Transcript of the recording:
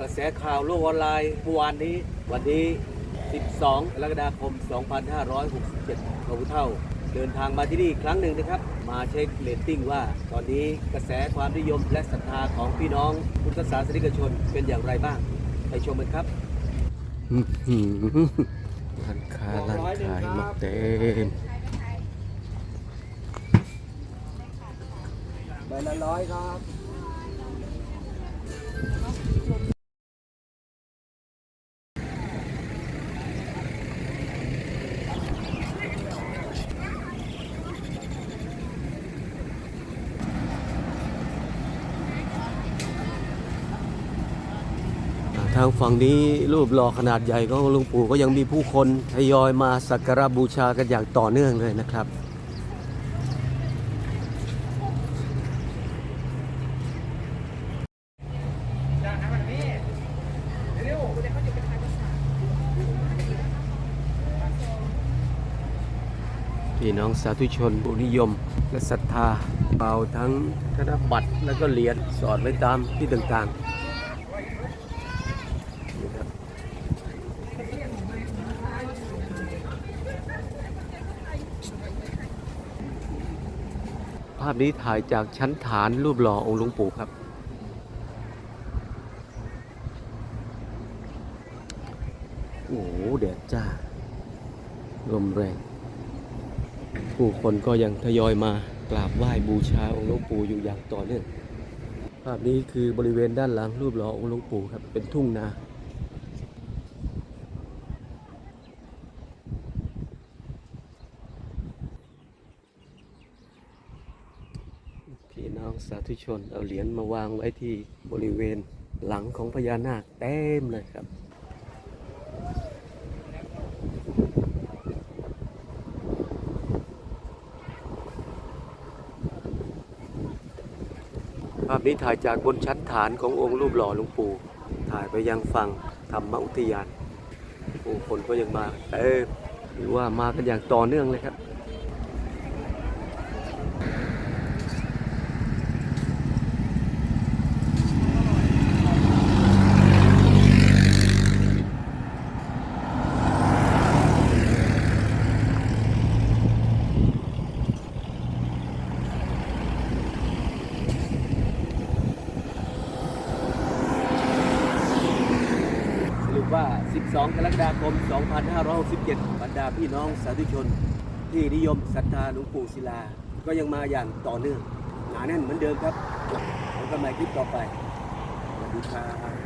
กระแสข่าวโลกออนไลน์เมื่อวานนี้ วันนี้ 12กรกฎาคม 2567พระพุทธเท่า เดินทางมาที่นี่อีกครั้งหนึ่งนะครับ มาเช็คเรตติ้งว่า ตอนนี้กระแสความนิยมและศรัทธาของพี่น้องพุทธศาสนิกชนเป็นอย่างไรบ้าง ไปชมกันครับร้านค้าร้านขายหมดเต็มใบละร้อยครับ ทางฝั่งนี้รูปหล่อขนาดใหญ่ของหลวงปู่ก็ยังมีผู้คนทยอยมาสักการะบูชากันอย่างต่อเนื่องเลยนะครับพี่น้องสาธุชนผู้นิยม และศรัทธาเป่าทั้งธนบัตรแล้วก็เหรียญสอดไว้ตามที่ต่างๆ ภาพนี้ถ่ายจากชั้นฐานรูปหล่อองค์หลวงปู่ครับ โอ้โหแดดจ้า ลมแรง ผู้คนก็ยังทยอยมากราบไหว้บูชาองค์หลวงปู่อยู่อย่างต่อเนื่อง ภาพนี้คือบริเวณด้านหลังรูปหล่อองค์หลวงปู่ครับ เป็นทุ่งนา พี่น้องสาธุชนเอาเหรียญมาวางไว้ที่บริเวณหลังของพญานาคเต็มเลยครับภาพนี้ถ่ายจากบนชั้นฐานขององค์รูปหล่อหลวงปู่ ถ่ายไปยังฝั่งธรรมอุทยาน ผู้คนก็ยังมาเออหรือว่ามากันอย่างต่อเนื่องเลยครับ ว่า 12 กรกฎาคม 2567 บรรดาพี่น้องสาธุชน ที่นิยมศรัทธาหลวงปู่ศิลา ก็ยังมาอย่างต่อเนื่อง หนาแน่นเหมือนเดิมครับ แล้วก็มาคลิปต่อไปสวัสดีครับ